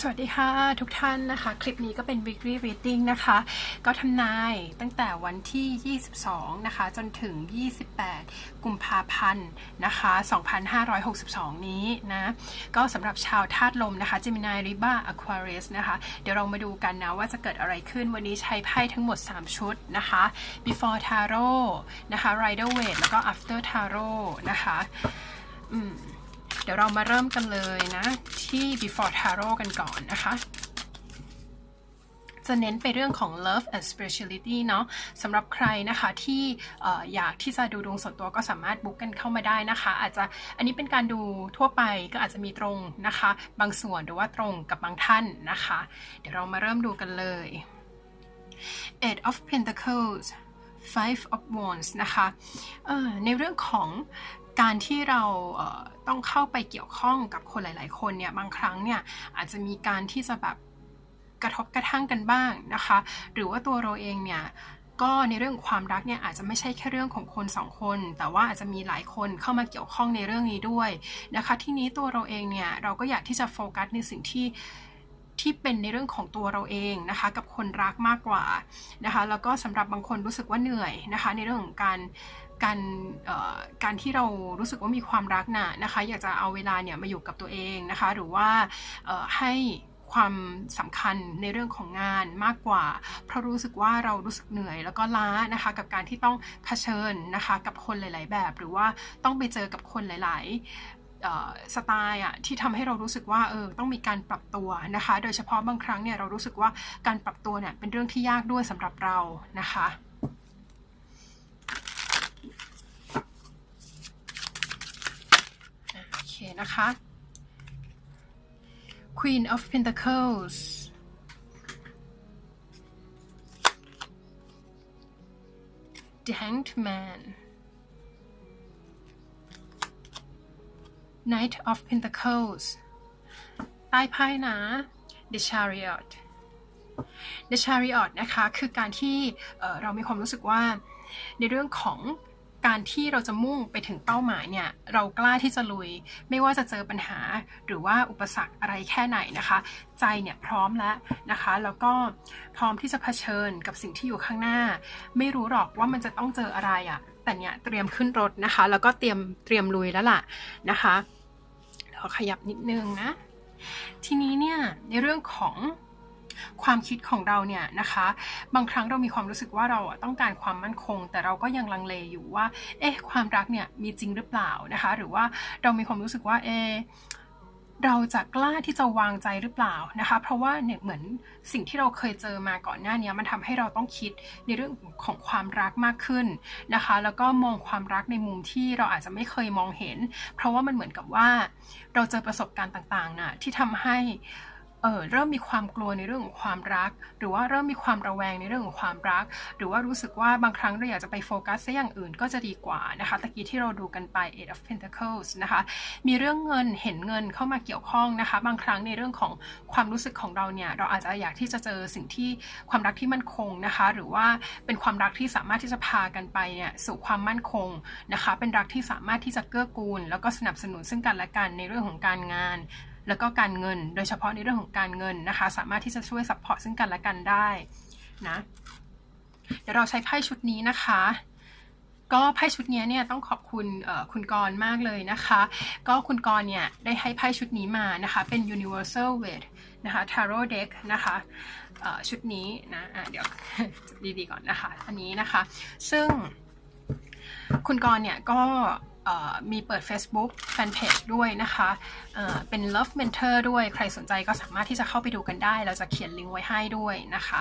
สวัสดีค่ะ ทุกท่านนะคะ คลิปนี้ก็เป็น weekly reading นะคะ ก็ทำนายตั้งแต่วันที่ 22 นะคะ จนถึง 28 กุมภาพันธ์นะคะ 2562 นี้นะ ก็สำหรับชาวธาตุลมนะคะ Gemini Libra Aquarius นะคะ เดี๋ยวเรามาดูกันนะว่าจะเกิดอะไรขึ้นวันนี้ใช้ไพ่ทั้งหมด 3 ชุดนะคะ before tarot นะคะ rider waite แล้วก็ after tarot นะคะ อืม เดี๋ยวเรามาเริ่มกันเลยนะที่ before tarot กันก่อนนะคะจะเน้นไปเรื่องของ love and spirituality เนาะสำหรับใครนะคะที่ออยากที่จะดูดวงส่วนตัวก็สามารถบุ๊กกันเข้ามาได้นะคะ อาจจะอันนี้เป็นการดูทั่วไปก็อาจจะมีตรงนะคะ บางส่วนหรือว่าตรงกับบางท่านนะคะ เดี๋ยวเรามาเริ่มดูกันเลย Eight of Pentacles Five of Wands นะคะในเรื่องของการที่เราต้องเข้าไปเกี่ยวข้องกับคนหลาย ๆ คนเนี่ยบางครั้งเนี่ยอาจจะมีการที่จะแบบกระทบกระทั่งกันบ้างนะคะ หรือว่าตัวเราเองเนี่ยก็ในเรื่องความรักเนี่ยอาจจะไม่ใช่แค่เรื่องของคนสองคน แต่ว่าอาจจะมีหลายคนเข้ามาเกี่ยวข้องในเรื่องนี้ด้วยนะคะ ที่นี้ตัวเราเองเนี่ยเราก็อยากที่จะโฟกัสในสิ่งที่ ที่เป็นในเรื่องของตัวเราเองนะคะ กับคนรักมากกว่านะคะแล้วก็สำหรับบางคนรู้สึกว่าเหนื่อยนะคะ ในเรื่องของการการการที่เรารู้สึกว่ามีความรักน่ะนะคะ อยากจะเอาเวลาเนี่ยมาอยู่กับตัวเองนะคะ หรือว่าให้ความสำคัญในเรื่องของงานมากกว่า เพราะรู้สึกว่าเรารู้สึกเหนื่อยแล้วก็ล้านะคะ กับการที่ต้องเผชิญนะคะ กับคนหลาย ๆ แบบ หรือว่าต้องไปเจอกับคนหลาย ๆ สไตล์อะที่ทำให้เรารู้สึกว่าเออต้องมีการปรับตัวนะคะ โดยเฉพาะบางครั้งเนี่ยเรารู้สึกว่าการปรับตัวเนี่ยเป็นเรื่องที่ยากด้วยสำหรับเรานะคะนะคะ Queen of Pentacles The Hanged Man Knight of Pentacles ใต้ไพ่นะ The Chariot The Chariot นะคะคือการที่เรามีความรู้สึกว่าในเรื่องของการที่เราจะมุ่งไปถึงเป้าหมายเนี่ยเรากล้าที่จะลุย ไม่ว่าจะเจอปัญหาหรือว่าอุปสรรคอะไรแค่ไหนนะคะ ใจเนี่ยพร้อมแล้วนะคะ แล้วก็พร้อมที่จะเผชิญกับสิ่งที่อยู่ข้างหน้า ไม่รู้หรอกว่ามันจะต้องเจออะไรอะ่ะ แต่เนี่ยเตรียมขึ้นรถนะคะ แล้วก็เตรียมเตรียมลุยแล้วล่ะนะคะเราขยับนิดนึงนะ ทีนี้เนี่ยในเรื่องของความคิดของเราเนี่ยนะคะ บางครั้งเรามีความรู้สึกว่าเราต้องการความมั่นคง แต่เราก็ยังลังเลอยู่ว่า เอ๊ะความรักเนี่ยมีจริงหรือเปล่านะคะ หรือว่าเรามีความรู้สึกว่าเอ๊ เราจะกล้าที่จะวางใจหรือเปล่านะคะ เพราะว่าเนี่ยเหมือนสิ่งที่เราเคยเจอมาก่อนหน้านี้มันทำให้เราต้องคิดในเรื่องของความรักมากขึ้นนะคะ แล้วก็มองความรักในมุมที่เราอาจจะไม่เคยมองเห็น เพราะว่ามันเหมือนกับว่า เราเจอประสบการณ์ต่างๆนะ่ะที่ทำให้ เออเริ่มมีความกลัวในเรื่องของความรัก หรือว่าเริ่มมีความระแวงในเรื่องของความรัก หรือว่ารู้สึกว่าบางครั้งเราอยากจะไปโฟกัสซะอย่างอื่นก็จะดีกว่านะคะตะกี้ที่เราดูกันไป Eight of Pentacles นะคะมีเรื่องเงินเห็นเงินเข้ามาเกี่ยวข้องนะคะ บางครั้งในเรื่องของความรู้สึกของเราเนี่ยเราอาจจะอยากที่จะเจอสิ่งที่ความรักที่มั่นคงนะคะ หรือว่าเป็นความรักที่สามารถที่จะพากันไปเนี่ยสู่ความมั่นคงนะคะ เป็นรักที่สามารถที่จะเกื้อกูล แล้วก็สนับสนุนซึ่งกันและกันในเรื่องของการงาน แล้วก็การเงิน โดยเฉพาะในเรื่องของการเงินนะคะ สามารถที่จะช่วยซัพพอร์ตซึ่งกันและกันได้นะเดี๋ยวเราใช้ไพ่ชุดนี้นะคะ ก็ไพ่ชุดนี้เนี่ยต้องขอบคุณคุณกรมากเลยนะคะ ก็คุณกรเนี่ยได้ให้ไพ่ชุดนี้มานะคะ เป็น Universal Weight นะคะ Tarot Deck นะคะชุดนี้นะะเดี๋ยวดีๆก่อนนะคะ อันนี้นะคะ ซึ่งคุณกรเนี่ยก็ มีเปิด Facebook Fanpage ด้วยนะคะเป็น Love Mentor ด้วย ใครสนใจก็สามารถที่จะเข้าไปดูกันได้ เราจะเขียนลิงก์ไว้ให้ด้วยนะคะ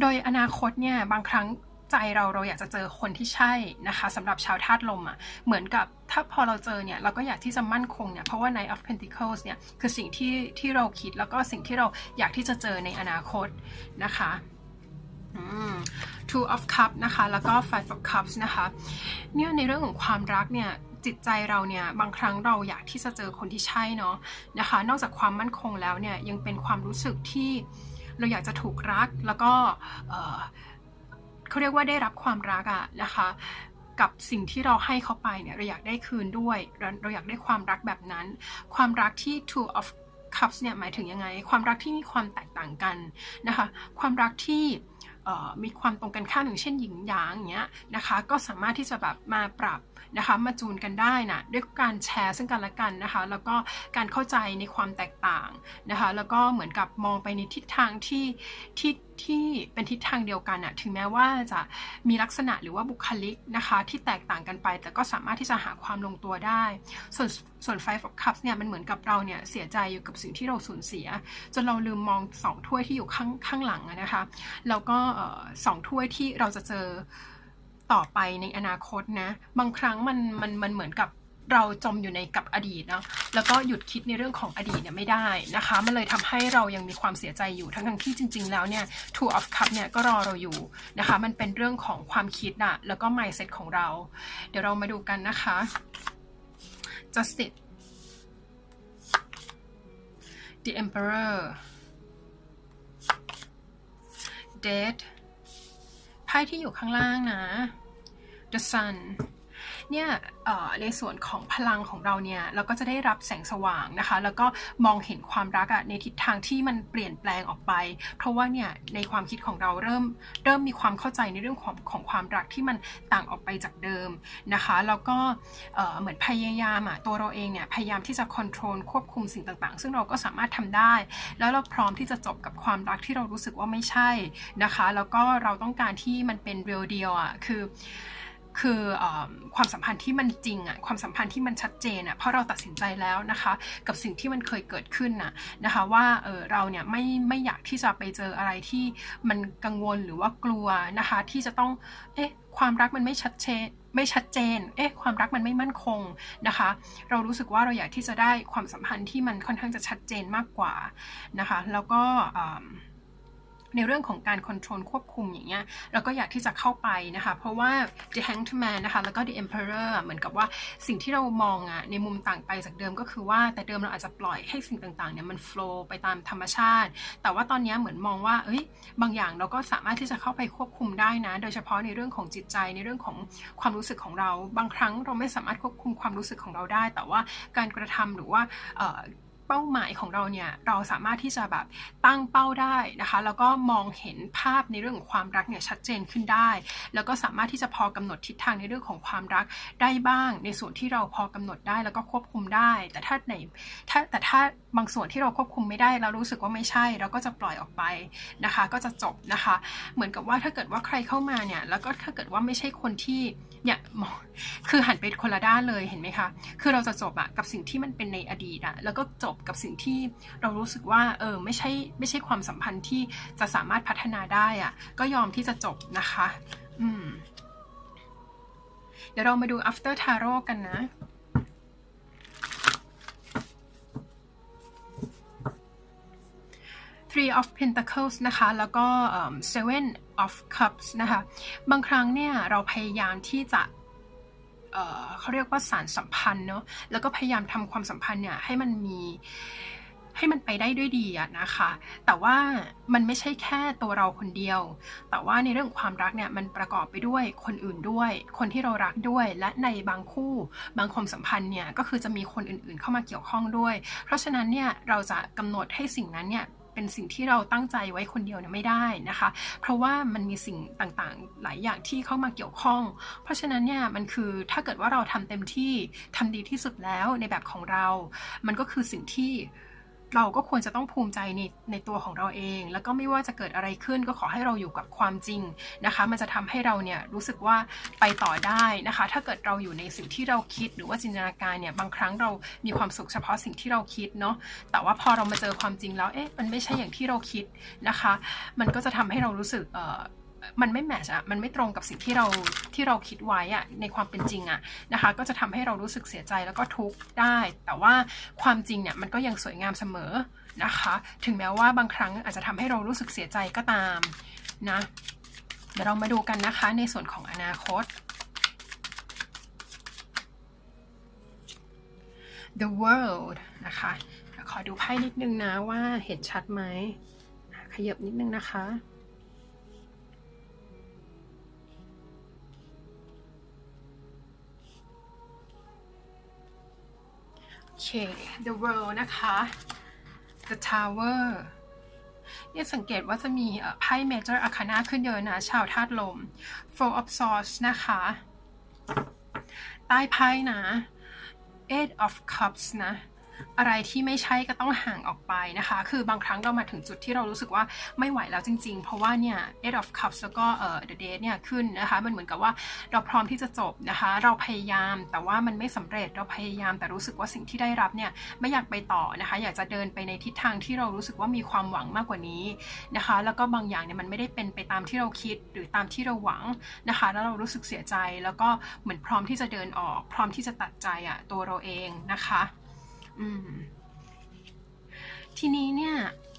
โดยอนาคตเนี่ย บางครั้งใจเราเราอยากจะเจอคนที่ใช่นะคะสำหรับชาวธาตุลมอะ่ะเหมือนกับถ้าพอเราเจอเนี่ยเราก็อยากที่จะมั่นคงเนี่ยเพราะว่า Knight of Pentacles เนี่ยคือสิ่งที่ที่เราคิดแล้วก็สิ่งที่เราอยากที่จะเจอในอนาคตนะคะ two of cups นะคะ แล้วก็ five of cups นะคะเนี่ยในเรื่องของความรักเนี่ยจิตใจเราเนี่ยบางครั้งเราอยากที่จะเจอคนที่ใช่เนาะนะคะ นอกจากความมั่นคงแล้วเนี่ยยังเป็นความรู้สึกที่เราอยากจะถูกรักแล้วก็เขาเรียกว่าได้รับความรักอะนะคะกับสิ่งที่เราให้เขาไปเนี่ยเราอยากได้คืนด้วย เราอยากได้ความรักแบบนั้น ความรักที่ two of cups เนี่ยหมายถึงยังไง ความรักที่มีความแตกต่างกันนะคะ ความรักที่ มีความตรงกันข้ามอย่างเช่นหญิงหยางอย่างเงี้ยนะคะก็สามารถที่จะแบบมาปรับนะคะมาจูนกันได้นะด้วยการแชร์ซึ่งกันและกันนะคะแล้วก็การเข้าใจในความแตกต่างนะคะแล้วก็เหมือนกับมองไปในทิศทางที่ที่ที่เป็นทิศทางเดียวกันอะถึงแม้ว่าจะมีลักษณะหรือว่าบุคลิกนะคะที่แตกต่างกันไป แต่ก็สามารถที่จะหาความลงตัวได้ ส่วนส่วน Five of Cups เนี่ยมันเหมือนกับเราเนี่ยเสียใจอยู่กับสิ่งที่เราสูญเสีย จนเราลืมมองสองถ้วยที่อยู่ข้างข้างหลังนะคะแล้วก็สองถ้วยที่เราจะเจอต่อไปในอนาคตนะ บางครั้งมันมันมันเหมือนกับเราจมอยู่ในกับอดีตเนาะแล้วก็หยุดคิดในเรื่องของอดีตเนี่ยไม่ได้นะคะ มันเลยทำให้เรายังมีความเสียใจอยู่ทั้งทั้งที่จริง ๆ แล้วเนี่ย two of cup เนี่ยก็รอเราอยู่นะคะ มันเป็นเรื่องของความคิดอะแล้วก็ mindset ของเรา เดี๋ยวเรามาดูกันนะคะ justice the emperor dead ไพ่ที่อยู่ข้างล่างนะ the sun เนี่ยในส่วนของพลังของเราเนี่ยเราก็จะได้รับแสงสว่างนะคะ แล้วก็มองเห็นความรักอะในทิศทางที่มันเปลี่ยนแปลงออกไป เพราะว่าเนี่ยในความคิดของเราเริ่มเริ่มมีความเข้าใจในเรื่องของของความรักที่มันต่างออกไปจากเดิมนะคะแล้วก็เหมือนพยายามอะตัวเราเองเนี่ยพยายามที่จะควบคุมควบคุมสิ่งต่างๆ ซึ่งเราก็สามารถทำได้ แล้วเราพร้อมที่จะจบกับความรักที่เรารู้สึกว่าไม่ใช่นะคะ แล้วก็เราต้องการที่มันเป็นเรียลเดียวอะคือ คืออความสัมพันธ์ที่มันจริงอะความสัมพันธ์ที่มันชัดเจนอะเพราะเราตัดสินใจแล้วนะคะ กับสิ่งที่มันเคยเกิดขึ้นนะนะคะว่าเออเราเนี่ยไม่ไม่อยากที่จะไปเจออะไรที่มันกังวลหรือว่ากลัวนะคะ ที่จะต้องเอ๊ะความรักมันไม่ชัดเจนไม่ชัดเจน เอ๊ะ ความรักมันไม่มั่นคงนะคะ เรารู้สึกว่าเราอยากที่จะได้ความสัมพันธ์ที่มันค่อนข้างจะชัดเจนมากกว่านะคะ แล้วก็ ในเรื่องของการควบคุมควบคุมอย่างเงี้ยเราก็อยากที่จะเข้าไปนะคะ เพราะว่า the hanged man นะคะแล้วก็ the emperor เหมือนกับว่าสิ่งที่เรามองอะในมุมต่างไปจากเดิมก็คือว่าแต่เดิมเราอาจจะปล่อยให้สิ่งต่างๆเนี่ยมัน flow ไปตามธรรมชาติ แต่ว่าตอนนี้เหมือนมองว่าเอ้ยบางอย่างเราก็สามารถที่จะเข้าไปควบคุมได้นะ โดยเฉพาะในเรื่องของจิตใจในเรื่องของความรู้สึกของเรา บางครั้งเราไม่สามารถควบคุมความรู้สึกของเราได้ แต่ว่าการกระทำหรือว่า เป้าหมายของเราเนี่ยเราสามารถที่จะแบบตั้งเป้าได้นะคะ แล้วก็มองเห็นภาพในเรื่องของความรักเนี่ยชัดเจนขึ้นได้ แล้วก็สามารถที่จะพอกำหนดทิศทางในเรื่องของความรักได้บ้าง ในส่วนที่เราพอกำหนดได้แล้วก็ควบคุมได้ แต่ถ้าไหนถ้าแต่ถ้าบางส่วนที่เราควบคุมไม่ได้เรารู้สึกว่าไม่ใช่ เราก็จะปล่อยออกไปนะคะ ก็จะจบนะคะ เหมือนกับว่าถ้าเกิดว่าใครเข้ามาเนี่ยแล้วก็ถ้าเกิดว่าไม่ใช่คนที่เนี่ยคือหันไปคนละด้านเลยเห็นไหมคะ คือเราจะจบอะกับสิ่งที่มันเป็นในอดีตอะแล้วก็จบกับสิ่งที่เรารู้สึกว่าเออไม่ใช่ไม่ใช่ความสัมพันธ์ที่จะสามารถพัฒนาได้อะก็ยอมที่จะจบนะคะ อืม เดี๋ยวเรามาดู after tarot กันนะ Three of Pentacles นะคะ แล้วก็ Seven of Cups นะคะ บางครั้งเนี่ย เราพยายามที่จะ เขาเรียกว่าสารสัมพันธ์เนาะแล้วก็พยายามทำความสัมพันธ์เนี่ยให้มันมีให้มันไปได้ด้วยดีอะนะคะ แต่ว่ามันไม่ใช่แค่ตัวเราคนเดียว แต่ว่าในเรื่องความรักเนี่ยมันประกอบไปด้วยคนอื่นด้วย คนที่เรารักด้วย และในบางคู่บางความสัมพันธ์เนี่ยก็คือจะมีคนอื่นๆ เข้ามาเกี่ยวข้องด้วย เพราะฉะนั้นเนี่ยเราจะกำหนดให้สิ่งนั้นเนี่ย เป็นสิ่งที่เราตั้งใจไว้คนเดียวเนี่ยไม่ได้นะคะ เพราะว่ามันมีสิ่งต่างๆ หลายอย่างที่เข้ามาเกี่ยวข้อง เพราะฉะนั้นเนี่ยมันคือถ้าเกิดว่าเราทำเต็มที่ทำดีที่สุดแล้วในแบบของเรา มันก็คือสิ่งที่ เราก็ควรจะต้องภูมิใจในในตัวของเราเอง แล้วก็ไม่ว่าจะเกิดอะไรขึ้นก็ขอให้เราอยู่กับความจริงนะคะ มันจะทำให้เราเนี่ยรู้สึกว่าไปต่อได้นะคะ ถ้าเกิดเราอยู่ในสิ่งที่เราคิดหรือว่าจินตนาการเนี่ยบางครั้งเรามีความสุขเฉพาะสิ่งที่เราคิดเนาะแต่ว่าพอเรามาเจอความจริงแล้วเอ๊ะมันไม่ใช่อย่างที่เราคิดนะคะ มันก็จะทำให้เรารู้สึกเอ่อ มันไม่แมชอะมันไม่ตรงกับสิ่งที่เราที่เราคิดไว้อะในความเป็นจริงอะนะคะ ก็จะทำให้เรารู้สึกเสียใจแล้วก็ทุกข์ได้ แต่ว่าความจริงเนี่ยมันก็ยังสวยงามเสมอนะคะ ถึงแม้ว่าบางครั้งอาจจะทำให้เรารู้สึกเสียใจก็ตามนะเดี๋ยวเรามาดูกันนะคะในส่วนของอนาคต the world นะคะ ขอดูไพ่นิดนึงนะว่าเห็นชัดไหม ขยับนิดนึงนะคะ เค the world นะคะ The Tower เนี่ยสังเกตว่าจะมีไพ่ Major Arcana ขึ้นเยอะนะ ชาวธาตุลม Four of Swords นะคะ ใต้ไพ่นะ Eight of Cups นะ อะไรที่ไม่ใช่ก็ต้องห่างออกไปนะคะ คือบางครั้งเรามาถึงจุดที่เรารู้สึกว่าไม่ไหวแล้วจริง ๆ เพราะว่าเนี่ย Eight of Cups แล้วก็เอ่อ The Date เนี่ยขึ้นนะคะ มันเหมือนกับว่าเราพร้อมที่จะจบนะคะ เราพยายามแต่ว่ามันไม่สำเร็จเราพยายามแต่รู้สึกว่าสิ่งที่ได้รับเนี่ยไม่อยากไปต่อนะคะ อยากจะเดินไปในทิศทางที่เรารู้สึกว่ามีความหวังมากกว่านี้นะคะ แล้วก็บางอย่างเนี่ยมันไม่ได้เป็นไปตามที่เราคิดหรือตามที่เราหวังนะคะ แล้วเรารู้สึกเสียใจแล้วก็เหมือนพร้อมที่จะเดินออก พร้อมที่จะตัดใจอะตัวเราเองนะคะ อืม ทีนี้เนี่ย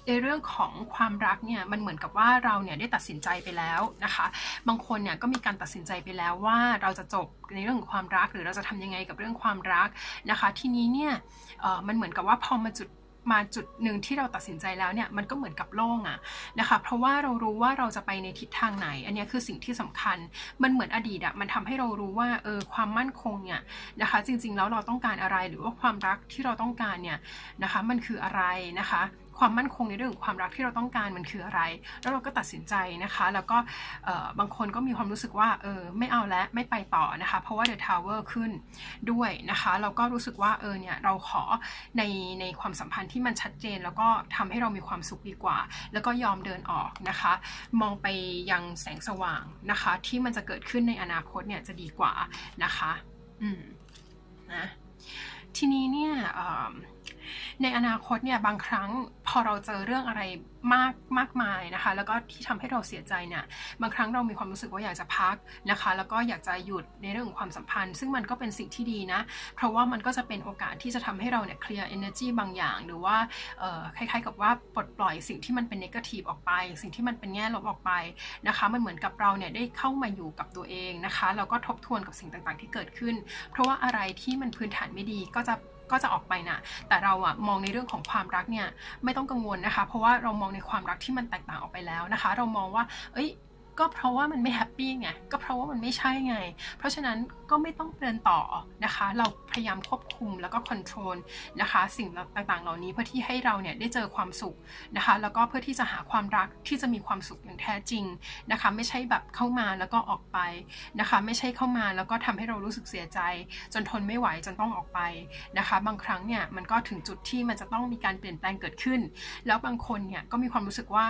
ในเรื่องของความรักเนี่ยมันเหมือนกับว่าเราเนี่ยได้ตัดสินใจไปแล้วนะคะ บางคนเนี่ยก็มีการตัดสินใจไปแล้วว่าเราจะจบในเรื่องของความรัก หรือเราจะทำยังไงกับเรื่องความรักนะคะ ทีนี้เนี่ยเออมันเหมือนกับว่าพอมาจุด มาจุดหนึ่งที่เราตัดสินใจแล้วเนี่ยมันก็เหมือนกับโล่งอะนะคะเพราะว่าเรารู้ว่าเราจะไปในทิศทางไหน อันนี้คือสิ่งที่สำคัญ มันเหมือนอดีตอะมันทำให้เรารู้ว่าเออความมั่นคงเนี่ยนะคะ จริงๆแล้วเราต้องการอะไรหรือว่าความรักที่เราต้องการเนี่ยนะคะ มันคืออะไรนะคะ ความมั่นคงในเรื่องของความรักที่เราต้องการมันคืออะไร แล้วเราก็ตัดสินใจนะคะ แล้วก็บางคนก็มีความรู้สึกว่าเออไม่เอาแล้วไม่ไปต่อนะคะ เพราะว่า The Tower ขึ้นด้วยนะคะเราก็รู้สึกว่าเออเนี่ยเราขอในในความสัมพันธ์ที่มันชัดเจน แล้วก็ทำให้เรามีความสุขดีกว่า แล้วก็ยอมเดินออกนะคะ มองไปยังแสงสว่างนะคะ ที่มันจะเกิดขึ้นในอนาคตเนี่ยจะดีกว่านะคะ อืมนะทีนี้เนี่ยในอนาคตเนี่ยบางครั้ง อเราเจอเรื่องอะไรมากมากมายนะคะ แล้วก็ที่ทำให้เราเสียใจเนี่ยบางครั้งเรามีความรู้สึกว่าอยากจะพักนะคะ แล้วก็อยากจะหยุดในเรื่องของความสัมพันธ์ ซึ่งมันก็เป็นสิ่งที่ดีนะ เพราะว่ามันก็จะเป็นโอกาสที่จะทำให้เราเนี่ยเคลียร์ energy บางอย่าง หรือว่าคล้ายๆ กับว่าปลดปล่อยสิ่งที่มันเป็น negative ออกไป สิ่งที่มันเป็นแง่ลบออกไปนะคะ มันเหมือนกับเราเนี่ยได้เข้ามาอยู่กับตัวเองนะคะแล้วก็ทบทวนกับสิ่งต่างๆ ที่เกิดขึ้น เพราะว่าอะไรที่มันพื้นฐานไม่ดีก็จะ ก็จะออกไปนะแต่เราอะมองในเรื่องของความรักเนี่ยไม่ต้องกังวลนะคะ เพราะว่าเรามองในความรักที่มันแตกต่างออกไปแล้วนะคะ เรามองว่า เอ้ย ก็เพราะว่ามันไม่แฮปปี้ไง ก็เพราะว่ามันไม่ใช่ไง เพราะฉะนั้นก็ไม่ต้องเดินต่อนะคะ เราพยายามควบคุมแล้วก็ค o n t r o l นะคะ สิ่งต่างๆ เหล่านี้เพื่อที่ให้เราเนี่ยได้เจอความสุขนะคะ แล้วก็เพื่อที่จะหาความรักที่จะมีความสุขอย่างแท้จริงนะคะ ไม่ใช่แบบเข้ามาแล้วก็ออกไปนะคะ ไม่ใช่เข้ามาแล้วก็ทำให้เรารู้สึกเสียใจ จนทนไม่ไหวจนต้องออกไปนะคะ บางครั้งเนี่ยมันก็ถึงจุดที่มันจะต้องมีการเปลี่ยนแปลงเกิดขึ้น แล้วบางคนเนี่ยก็มีความรู้สึกว่า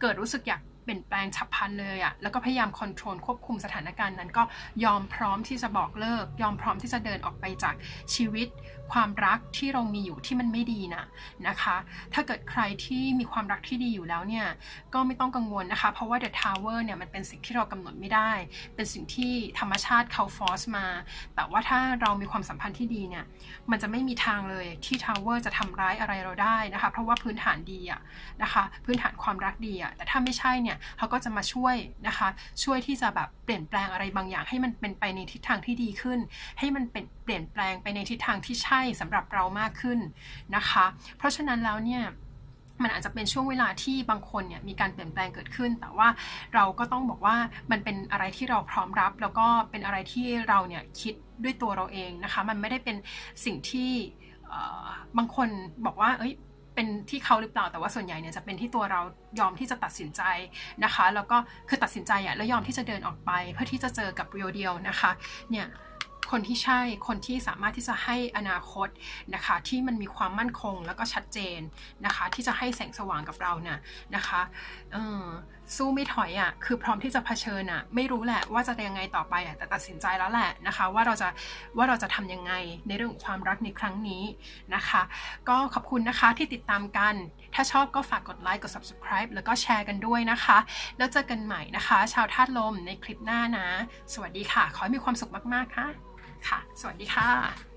เกิดรู้สึกอยาก ปลี่ยนแปลงฉับพลันเลยอะแล้วก็พยายามคอนโทรลควบคุมสถานการณ์นั้นก็ยอมพร้อมที่จะบอกเลิก ยอมพร้อมที่จะเดินออกไปจากชีวิต ความรักที่เรามีอยู่ที่มันไม่ดีนะนะคะ ถ้าเกิดใครที่มีความรักที่ดีอยู่แล้วเนี่ยก็ไม่ต้องกังวลนะคะ เพราะว่า The Tower เนี่ยมันเป็นสิ่งที่เรากำหนดไม่ได้ เป็นสิ่งที่ธรรมชาติเขาฟอร์สมา แต่ว่าถ้าเรามีความสัมพันธ์ที่ดีเนี่ยมันจะไม่มีทางเลยที่ Tower จะทำร้ายอะไรเราได้นะคะ เพราะว่าพื้นฐานดีอะนะคะ พื้นฐานความรักดีอะแต่ถ้าไม่ใช่เนี่ยเขาก็จะมาช่วยนะคะ ช่วยที่จะแบบเปลี่ยนแปลงอะไรบางอย่าง ให้มันเป็นไปในทิศทางที่ดีขึ้น ให้มันเป็นเปลี่ยนแปลงไปในทิศทางที่ใช่สำหรับเรามากขึ้นนะคะ เพราะฉะนั้นแล้วเนี่ยมันอาจจะเป็นช่วงเวลาที่บางคนเนี่ยมีการเปลี่ยนแปลงเกิดขึ้น แต่ว่าเราก็ต้องบอกว่ามันเป็นอะไรที่เราพร้อมรับ แล้วก็เป็นอะไรที่เราเนี่ยคิดด้วยตัวเราเองนะคะ มันไม่ได้เป็นสิ่งที่บางคนบอกว่า เอ้ย เป็นที่เขาหรือเปล่าแต่ว่าส่วนใหญ่เนี่ยจะเป็นที่ตัวเรายอมที่จะตัดสินใจนะคะ แล้วก็คือตัดสินใจอะแล้วยอมที่จะเดินออกไป เพื่อที่จะเจอกับเรียวเดียวนะคะเนี่ยคนที่ใช่ คนที่สามารถที่จะให้อนาคตนะคะ ที่มันมีความมั่นคงแล้วก็ชัดเจนนะคะ ที่จะให้แสงสว่างกับเราเนี่ยนะคะเออ สู้ไม่ถอยอะ่ะคือพร้อมที่จะเผชิญอะ่ะไม่รู้แหละว่าจะยังไงต่อไปอะ่ะแต่ตัดสินใจแล้วแหละนะคะ ว่าเราจะว่าเราจะทำยังไงในเรื่องของความรักในครั้งนี้นะคะ ก็ขอบคุณนะคะที่ติดตามกัน ถ้าชอบก็ฝากกดไลค์กด subscribe แล้วก็แชร์กันด้วยนะคะ แล้วเจอกันใหม่นะคะ ชาวธาตุลมในคลิปหน้านะ สวัสดีค่ะ ขอให้มีความสุขมากๆค่ะค่ะ สวัสดีค่ะ